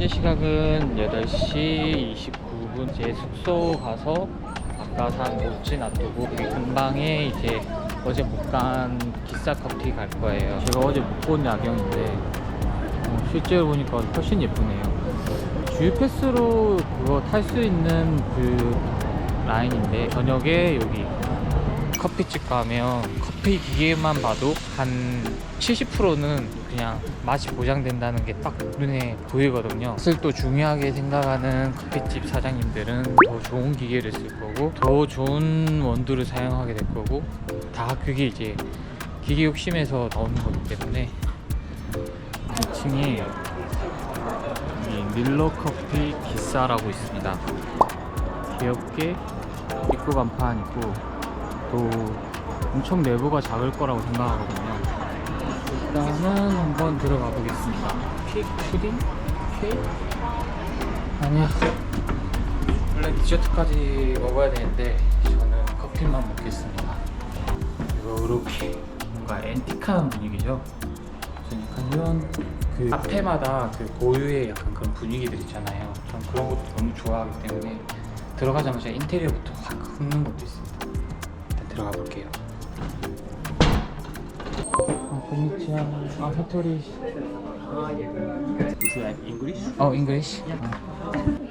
현재 시각은 8시 29분 제 숙소 가서 아까 산 모찌 놔두고 근방에 이제 어제 못 간 기싸 커피 갈 거예요. 제가 어제 못 본 야경인데 어, 실제로 보니까 훨씬 예쁘네요. 주유 패스로 그거 탈 수 있는 그 라인인데 저녁에 여기 커피집 가면 커피 기계만 봐도 한 70%는 그냥 맛이 보장된다는 게 딱 눈에 보이거든요. 사실 또 중요하게 생각하는 커피집 사장님들은 더 좋은 기계를 쓸 거고 더 좋은 원두를 사용하게 될 거고 다 그게 이제 기계 욕심에서 나오는 거기 때문에 2층에 이 밀러 커피 기사라고 있습니다. 귀엽게 입구 간판 있고 또 엄청 내부가 작을 거라고 생각하거든요. 일단은 한번 들어가 보겠습니다. 케이크 푸딩? 케이크? 아니야. 원래 디저트까지 먹어야 되는데 저는 커피만 먹겠습니다. 이거 이렇게 뭔가 앤틱한 분위기죠. 이런 그 카페마다 그 고유의 약간 그런 분위기들 있잖아요. 전 그런 것도 너무 좋아하기 때문에 들어가자마자 인테리어부터 확 흡는 것도 있습니다. 일단 들어가 볼게요. 아, konnichiwa. 아, 사토리. Would you like English? 어, English?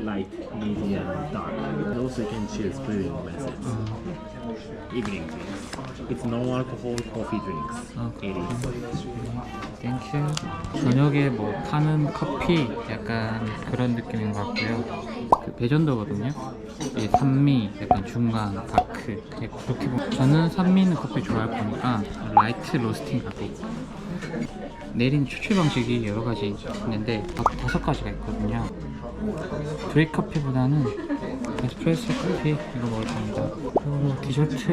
Light, medium, dark. And also you can choose brewing methods. Evening drinks. It's non-alcohol coffee drinks. Okay. It is. 땡큐. 저녁에 뭐 파는 커피 약간 그런 느낌인 것 같고요. 그 배전도거든요. 이게 산미, 약간 중간, 다크. 그냥 그렇게 보면 저는 산미 있는 커피 좋아할 거니까 라이트 로스팅 하고 내린 추출 방식이 여러 가지 있는데 다- 다섯 가지가 있거든요. 드립 커피보다는 에스프레소 커피 이거 먹을 겁니다. 그리고 디저트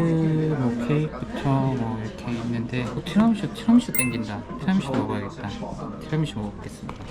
뭐 케이크부터 뭐 이렇게 있는데 어, 티라미슈 티라미슈 땡긴다. 티라미슈 먹어야겠다. 티라미슈 먹겠습니다.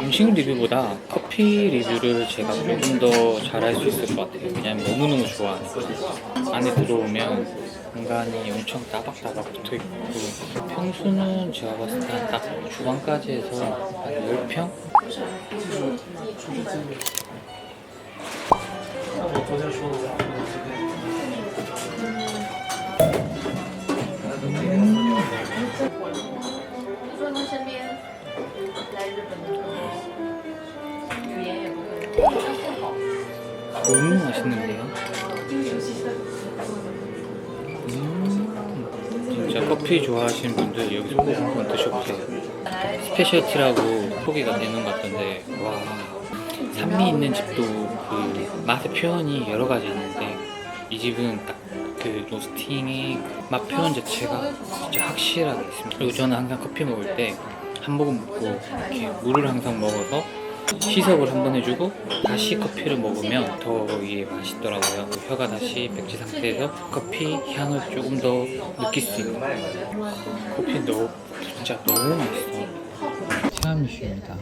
음식 리뷰보다 커피 리뷰를 제가 조금 더 잘할 수 있을 것 같아요. 왜냐면 너무너무 좋아하니까. 안에 들어오면 공간이 엄청 따박따박 붙어 있고 평수는 제가 봤을 때 딱 주방까지 해서 한 10평? 음. 说他身边来日本的朋友，语言也不会，不好。 너무 맛있는데요? 음, 진짜 커피 좋아하시는 분들 여기서 꼭 한번 드셔보세요. 스페셜티라고 소개가 되는 것 같던데 와 산미 있는 집도 그 맛의 표현이 여러 가지 있는데 이 집은 딱 그 로스팅의 맛 표현 자체가 진짜 확실하게 있습니다. 그리고 저는 항상 커피 먹을 때 한 모금 먹고 이렇게 물을 항상 먹어서 시석을 한 번 해주고 다시 커피를 먹으면 더 이게 맛있더라고요. 혀가 다시 백지 상태에서 커피 향을 조금 더 느낄 수 있는 커피 너무 진짜 너무 맛있어. 티라미슈입니다.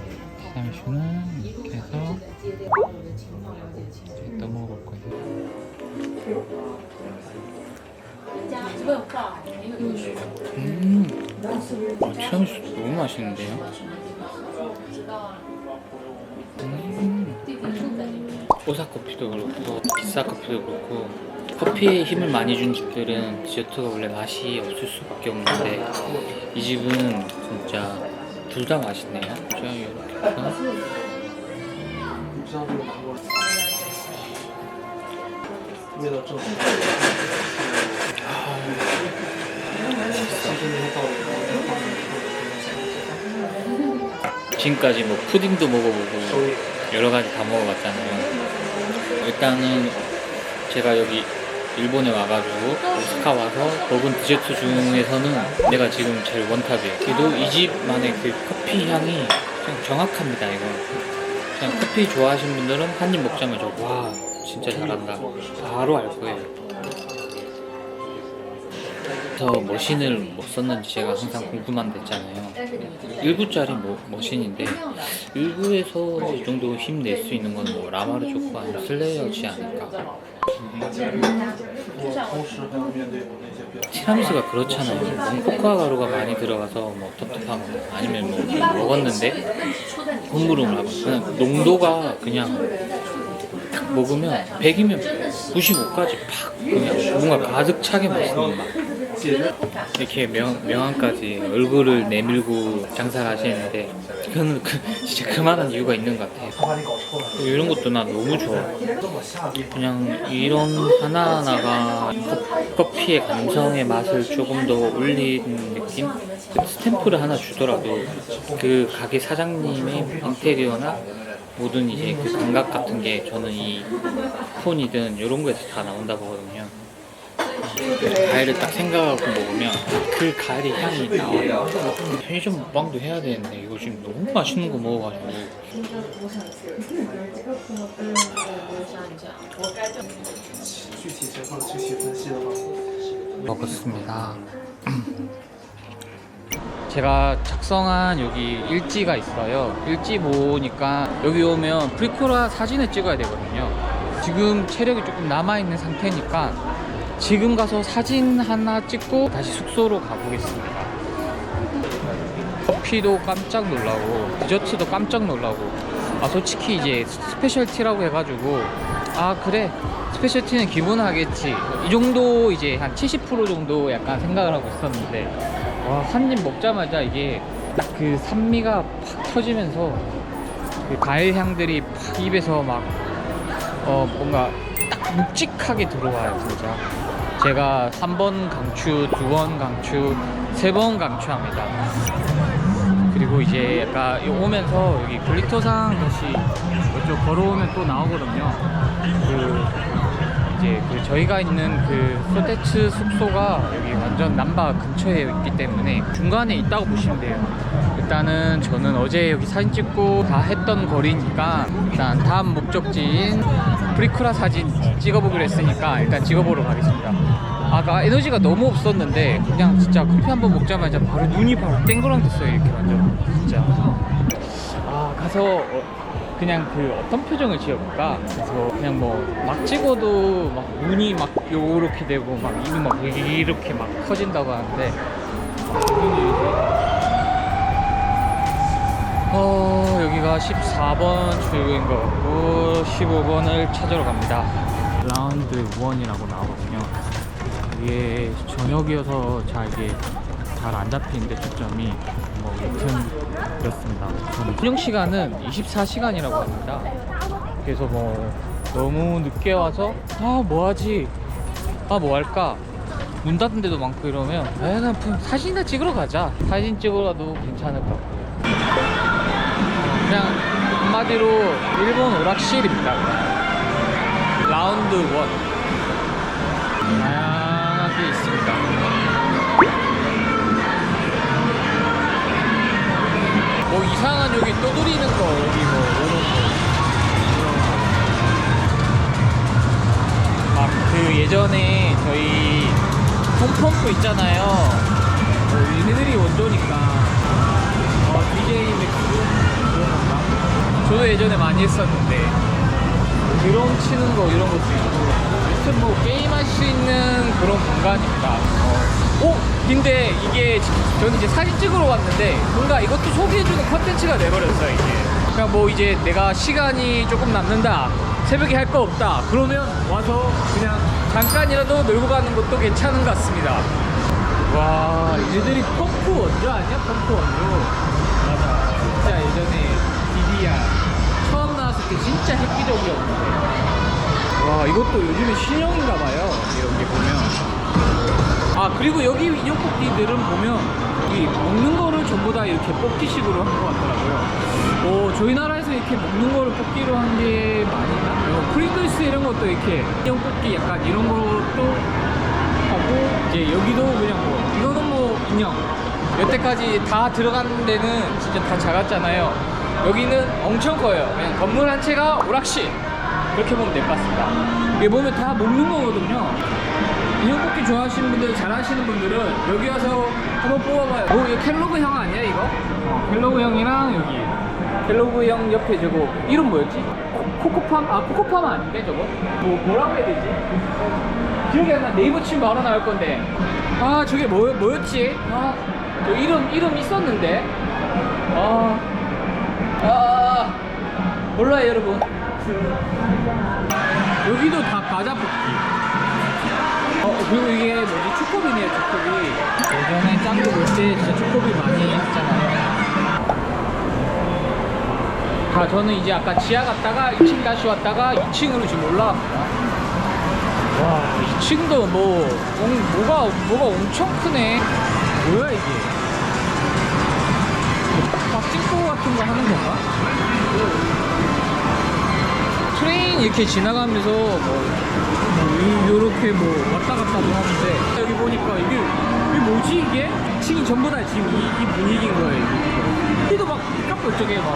티라미슈는 이렇게 해서 이따 먹어볼 거예요. 음, 어, 티라미수 너무 맛있는데요? 음, 오사 커피도 그렇고 비싸 커피도 그렇고 커피에 힘을 많이 준 집들은 디저트가 원래 맛이 없을 수밖에 없는데 이 집은 진짜 둘 다 맛있네요. 자 이렇게 지금까지 뭐 푸딩도 먹어보고 여러 가지 다 먹어봤잖아요. 일단은 제가 여기 일본에 와가지고 오스카 와서 먹은 디저트 중에서는 내가 지금 제일 원탑이에요. 그래도 이 집만의 그 커피 향이 그냥 정확합니다. 이거 그냥 커피 좋아하시는 분들은 한 입 먹자마자 와 진짜 잘한다 바로 알 거예요. 더 머신을 뭐 썼는지 제가 항상 궁금한 데 있잖아요. 1구짜리 뭐, 머신인데 1구에서 이 정도 힘 낼 수 있는 건 뭐 라마르 좋고 아니면 슬레이어지 않을까? 티라미수가 그렇잖아요. 뭐 코코아 가루가 많이 들어가서 뭐 텁텁하거나 아니면 뭐 먹었는데 흐물흐물하고 그냥 농도가 그냥 딱 먹으면 100이면 95까지 팍 그냥 뭔가 가득 차게 맛 이렇게 명, 명함까지 얼굴을 내밀고 장사를 하시는데 그건 그, 진짜 그만한 이유가 있는 것 같아요 이런 것도 나 너무 좋아 그냥 이런 하나하나가 커- 커피의 감성의 맛을 조금 더 올리는 느낌? 스탬프를 하나 주더라도 그 가게 사장님의 인테리어나 모든 이제 그 감각 같은 게 저는 이 폰이든 이런 거에서 다 나온다 보거든요. 네, 과일을 딱 생각하고 먹으면 그 과일의 향이 나와요. 편의점 먹방도 해야 되는데 이거 지금 너무 맛있는 거 먹어가지고. 먹었습니다. 제가 작성한 여기 일지가 있어요. 일지 보니까 여기 오면 프리코라 사진을 찍어야 되거든요. 지금 체력이 조금 남아있는 상태니까 지금 가서 사진 하나 찍고 다시 숙소로 가보겠습니다. 커피도 깜짝 놀라고 디저트도 깜짝 놀라고. 아 솔직히 이제 스페셜티라고 해가지고 아 그래. 스페셜티는 기본 하겠지. 이 정도 이제 한 70% 정도 약간 생각을 하고 있었는데 와 한 입 먹자마자 이게 딱 그 산미가 팍 터지면서 그 과일 향들이 팍 입에서 막 어 뭔가 딱 묵직하게 들어와요 진짜 제가 3번 강추, 2번 강추, 3번 강추합니다 그리고 이제 약간 이 오면서 여기 글리터상 다시 이쪽 걸어오면 또 나오거든요. 그 이제 그 저희가 있는 그 소테츠 숙소가 여기 완전 남바 근처에 있기 때문에 중간에 있다고 보시면 돼요. 일단은 저는 어제 여기 사진 찍고 다 했던 거리니까 일단 다음 목적지인 프리쿠라 사진 찍어보기로 했으니까 일단 찍어보러 가겠습니다. 아까 에너지가 너무 없었는데 그냥 진짜 커피 한 번 먹자마자 바로 눈이 바로 땡그랑 됐어요 이렇게 완전. 진짜. 아 가서 어, 그냥 그 어떤 표정을 지어볼까? 그래서 그냥 뭐 막 찍어도 막 눈이 막 요렇게 되고 막 입이 막 이렇게 막 커진다고 하는데 어 여기가 14번 출구인 것 같고 15번을 찾으러 갑니다. 라운드 1이라고 나오거든요. 이게 저녁이어서 잘 이게 잘 안 잡히는데 초점이 뭐 여튼 그렇습니다. 운영 시간은 24시간이라고 합니다. 그래서 뭐 너무 늦게 와서 아 뭐하지? 아 뭐 할까? 문 닫은 데도 많고 이러면 아 그냥 좀 사진이나 찍으러 가자. 사진 찍으러도 괜찮을 것 같고 그냥 한마디로 일본 오락실입니다 라운드 1 다양하게 있습니다. 뭐 이상한 여기 떠돌이는 거 여기 뭐 이런 거. 막그 예전에 저희 홈펌프 있잖아요. 뭐 얘네들이 원조니까 어, DJ 맥스? 예전에 많이 했었는데 드럼 치는 거 이런 것도 있고 하여튼 뭐 게임할 수 있는 그런 공간입니다 어. 오! 근데 이게 지- 저는 이제 사진 찍으러 왔는데 뭔가 이것도 소개해주는 컨텐츠가 돼버렸어요 이제 그냥 뭐 이제 내가 시간이 조금 남는다 새벽에 할 거 없다 그러면 와서 그냥 잠깐이라도 놀고 가는 것도 괜찮은 것 같습니다 와 얘들이 펌프 원조 아니야? 펌프 원조 맞아 진짜 예전에 처음 나왔을 때 진짜 획기적이었는데. 와 이것도 요즘에 신형인가 봐요. 여기 보면. 아 그리고 여기 인형 뽑기들은 보면 이 먹는 거를 전부 다 이렇게 뽑기식으로 한 것 같더라고요. 어, 저희 나라에서 이렇게 먹는 거를 뽑기로 한 게 많이 있나? 어, 프링글스 이런 것도 이렇게 인형 뽑기 약간 이런 것도 하고 이제 여기도 그냥 뭐 이거는 뭐 인형. 여태까지 다 들어간 데는 진짜 다 작았잖아요 여기는 엄청 커요 그냥 건물 한 채가 오락실 그렇게 보면 될 것 같습니다 이게 보면 다 먹는 거거든요 인형 뽑기 좋아하시는 분들, 잘 하시는 분들은 여기 와서 한번 뽑아봐요. 어, 이거 켈로그 형 아니야, 이거? 어, 켈로그 형이랑 여기. 켈로그 형 옆에 저거, 이름 뭐였지? 코, 코코팜? 아, 코코팜 아닌데, 저거? 뭐, 뭐라고 해야 되지? 기억이 안 나. 네이버 치면 바로 나올 건데. 아, 저게 뭐, 뭐였지? 아, 저 이름, 이름 있었는데. 아, 아, 몰라요, 여러분. 여기도 다 과자 뽑기. 어, 그리고 이게 뭐지? 초코비네요, 초코비. 예전에 짱구 볼때 진짜 초코비 많이 했잖아요. 자, 저는 이제 아까 지하 갔다가 2층 다시 왔다가 2층으로 지금 올라갑니다. 와, 2층도 뭐, 엄- 뭐가, 뭐가 엄청 크네. 뭐야, 이게? 박진코 같은 거 하는 건가? 트레인 이렇게 지나가면서 뭐, 뭐 이- 요렇게 뭐 왔다 갔다도 하는데 여기 보니까 이게 이게 뭐지 이게? 층이 전부 다 지금 이, 이 분위기인 거예요 여기도 막 깜빡 이쪽에 막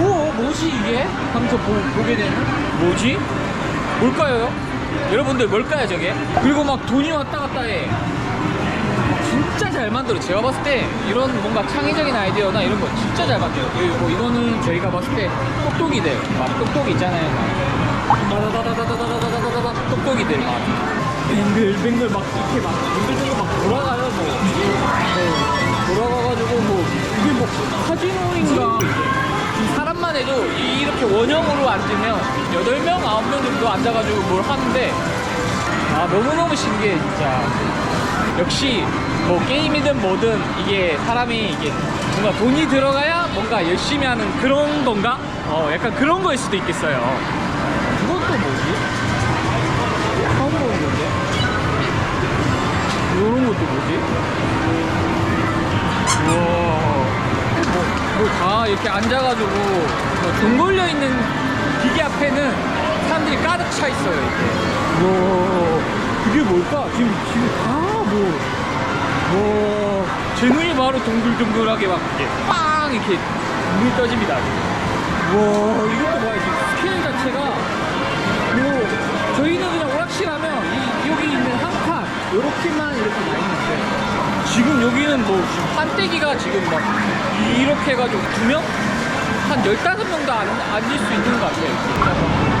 오, 뭐지 이게? 하면서 보, 보게 되는 뭐지? 뭘까요? 여러분들 뭘까요 저게? 그리고 막 돈이 왔다 갔다 해 진짜 잘 만들어. 제가 봤을 때 이런 뭔가 창의적인 아이디어나 이런 거 진짜 잘 만들어요. 그리고 이거는 저희가 봤을 때 똑똑이들 막 똑똑이 있잖아요. 막 똑똑이들 막 뱅글뱅글 막 이렇게 막 뱅글뱅글 막 돌아가요 뭐, 뭐 돌아가가지고 뭐 이게 뭐 카지노인가? 사람만 해도 이렇게 원형으로 앉으면 8명 9명 정도 앉아가지고 뭘 하는데 아 너무너무 신기해 진짜 역시 뭐 게임이든 뭐든 이게 사람이 이게 뭔가 돈이 들어가야 뭔가 열심히 하는 그런 건가? 어 약간 그런 거일 수도 있겠어요 그건 또 뭐지? 처음 보는 건데? 이런 것도 뭐지? 우와 뭐다 이렇게 앉아가지고 뭐돈 걸려 있는 기계 앞에는 사람들이 가득 차 있어요 이게. 와 이게 뭘까? 지금 지금 다뭐 뭐, 제 눈이 바로 동글동글하게 막 이렇게 빵 이렇게 눈이 떠집니다. 와 이것도 봐요 지금 스케일 자체가 뭐 저희는 그냥 오락실하면 이, 여기 있는 한칸 요렇게만 이렇게 나 있는데 지금 여기는 뭐 지금 판때기가 지금 막 이렇게 해가지고 두 명? 한 15명도 안, 앉을 수 있는 것 같아요. 이렇게.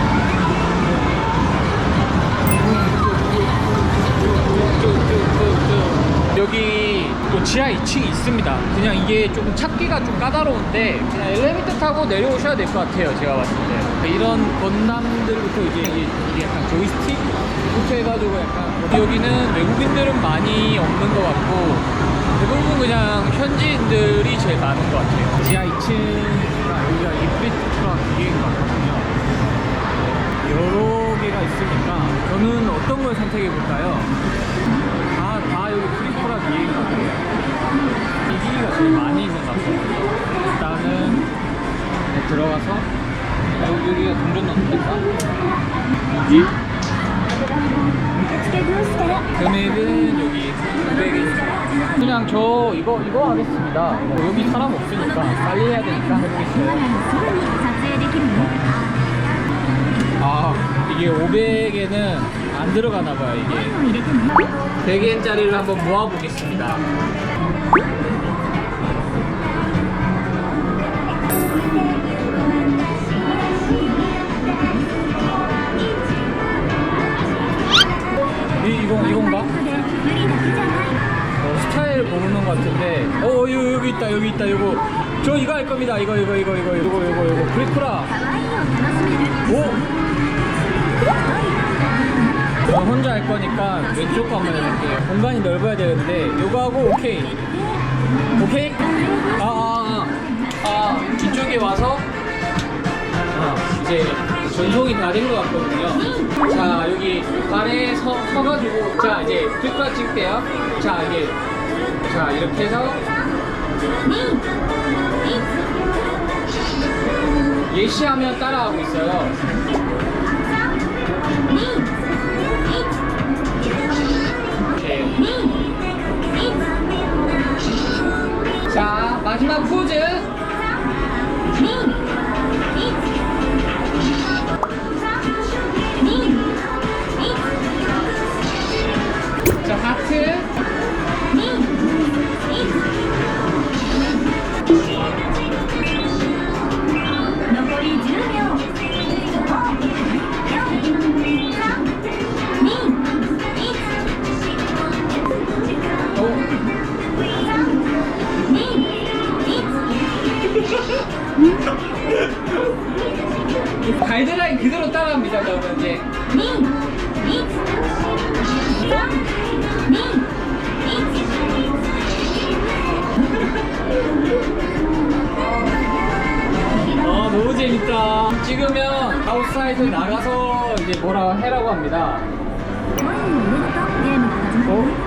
여기 또 지하 2층이 있습니다. 그냥 이게 조금 찾기가 좀 까다로운데 그냥 엘리베이터 타고 내려오셔야 될 것 같아요. 제가 봤을 때 이런 건담들부터 이제 이게, 이게 약간 조이스틱 부터 해가지고 약간 여기는 외국인들은 많이 없는 것 같고 대부분 그냥 현지인들이 제일 많은 것 같아요. 지하 2층이랑 여기가 이프리트 트럭 기계인 것 같거든요. 여러 개가 있으니까 저는 어떤 걸 선택해 볼까요? 아 여기 프리코라 비행기 같아요. 이 기기가 제일 많이 있는 것 같거든요. 일단은 네, 들어가서 여기, 여기가 동전 넣는 데가 여기. 금액은 여기 900원 그냥 저 이거 이거 하겠습니다. 뭐 여기 사람 없으니까 빨리 해야 되니까 해보겠습니다. 아 이게 500에는 안 들어가나 봐요 이게. 100엔짜리를 한번 모아보겠습니다. 이건... 이건가? 어, 스타일 모르는 것 같은데. 어, 어 여기, 여기 있다 여기 있다 이거. 저 이거 할 겁니다. 이거 이거 이거 이거 이거 이거 이거. 이거 브리쿠라. 오! 어? 저 혼자 할 거니까 왼쪽 거 한번 해볼게요. 공간이 넓어야 되는데, 요거 하고 오케이. 오케이? 아, 아, 아. 아, 뒤쪽에 와서, 아, 이제 전송이 다 된 것 같거든요. 자, 여기 발에 서, 서가지고, 자, 이제 브리크라 찍을게요. 자, 이게, 자, 이렇게 해서, 예시하면 따라하고 있어요. 자, 마지막 포즈. 찍으면 아웃사이드 나가서 이제 뭐라 해라고 합니다. 어?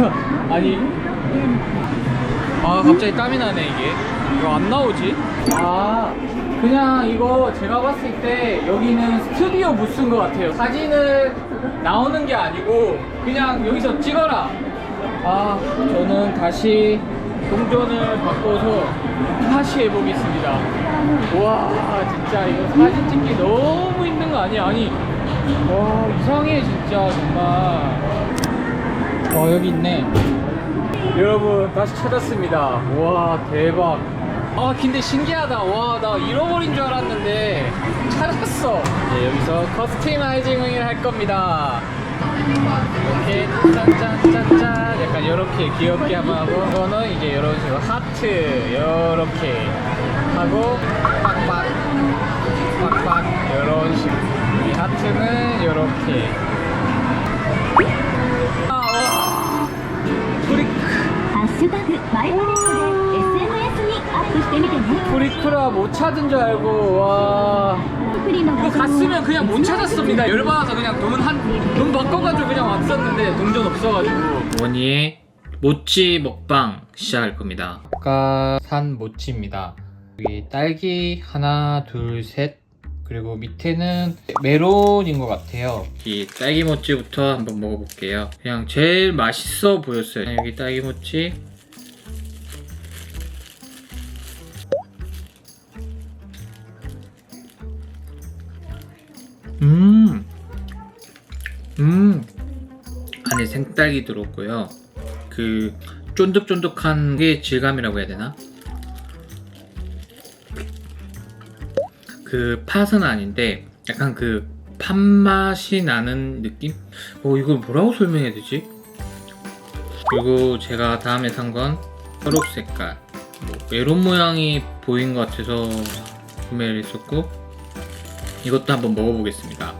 아니 아 갑자기 땀이 나네 이게 이거 안 나오지? 아 그냥 이거 제가 봤을 때 여기는 스튜디오 부스인 것 같아요. 사진을 나오는 게 아니고 그냥 여기서 찍어라. 아 저는 다시 동전을 바꿔서 다시 해보겠습니다. 와 진짜 이거 사진 찍기 너무 힘든 거 아니야? 아니 와 이상해 진짜 정말. 어 여기 있네. 여러분 다시 찾았습니다. 와 대박 아 근데 신기하다. 와 나 잃어버린 줄 알았는데 찾았어. 이제 여기서 커스터마이징을 할 겁니다. 이렇게 짠짠짠짠. 약간 이렇게 귀엽게 한번 하고 이거는 이제 이런 식으로 하트. 이렇게 하고 빡빡. 빡빡. 이런 식으로. 이 하트는 이렇게. 아와. 브릭 아스바그 말브릭 프리크라 못 찾은 줄 알고 와. 이거 갔으면 그냥 못 찾았습니다. 열받아서 그냥 돈한돈 바꿔가지고 그냥 왔었는데 동전 없어가지고. 원희의 모찌 먹방 시작할 겁니다. 아까 산 모찌입니다. 여기 딸기 하나 둘셋. 그리고 밑에는 메론인 것 같아요. 이 딸기 모찌부터 한번 먹어볼게요. 그냥 제일 맛있어 보였어요. 여기 딸기 모찌. 음, 안에 생딸기 들었고요. 그 쫀득쫀득한 게 질감이라고 해야 되나? 그 팥은 아닌데 약간 그 팥맛이 나는 느낌? 어 이걸 뭐라고 설명해야 되지? 그리고 제가 다음에 산 건 초록 색깔 뭐 메론 모양이 보인 것 같아서 구매를 했었고 이것도 한번 먹어보겠습니다.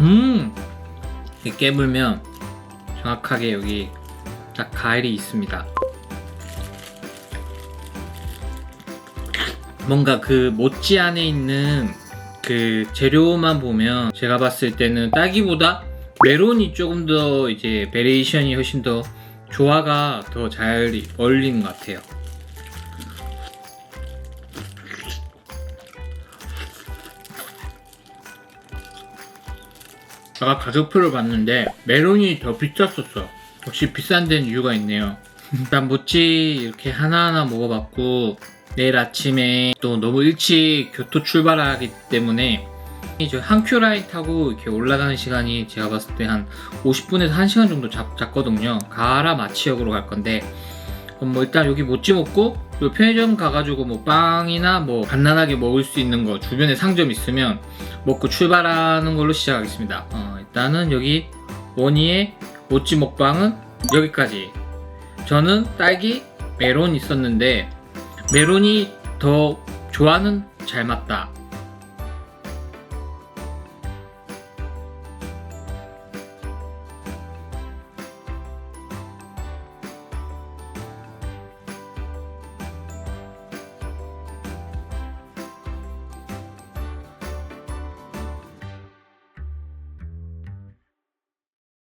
음! 이 깨물면 정확하게 여기 딱 가일이 있습니다. 뭔가 그 모찌 안에 있는 그 재료만 보면 제가 봤을 때는 딸기보다 메론이 조금 더 이제 베리에이션이 훨씬 더 조화가 더 잘 어울리는 것 같아요. 제가 가격표를 봤는데 메론이 더 비쌌었어. 역시 비싼 데는 이유가 있네요. 일단 모찌 이렇게 하나하나 먹어봤고 내일 아침에 또 너무 일찍 교토 출발하기 때문에 이제 한큐 라인 타고 이렇게 올라가는 시간이 제가 봤을 때 한 50분에서 1시간 정도 잡, 잡거든요. 가라 마치역으로 갈 건데 그럼 뭐 일단 여기 모찌 먹고 요 편의점 가가지고 뭐 빵이나 뭐 간단하게 먹을 수 있는 거 주변에 상점 있으면 먹고 출발하는 걸로 시작하겠습니다. 어, 일단은 여기 원희의 모찌 먹방은 여기까지. 저는 딸기 메론 있었는데 메론이 더 조화는 잘 맞다.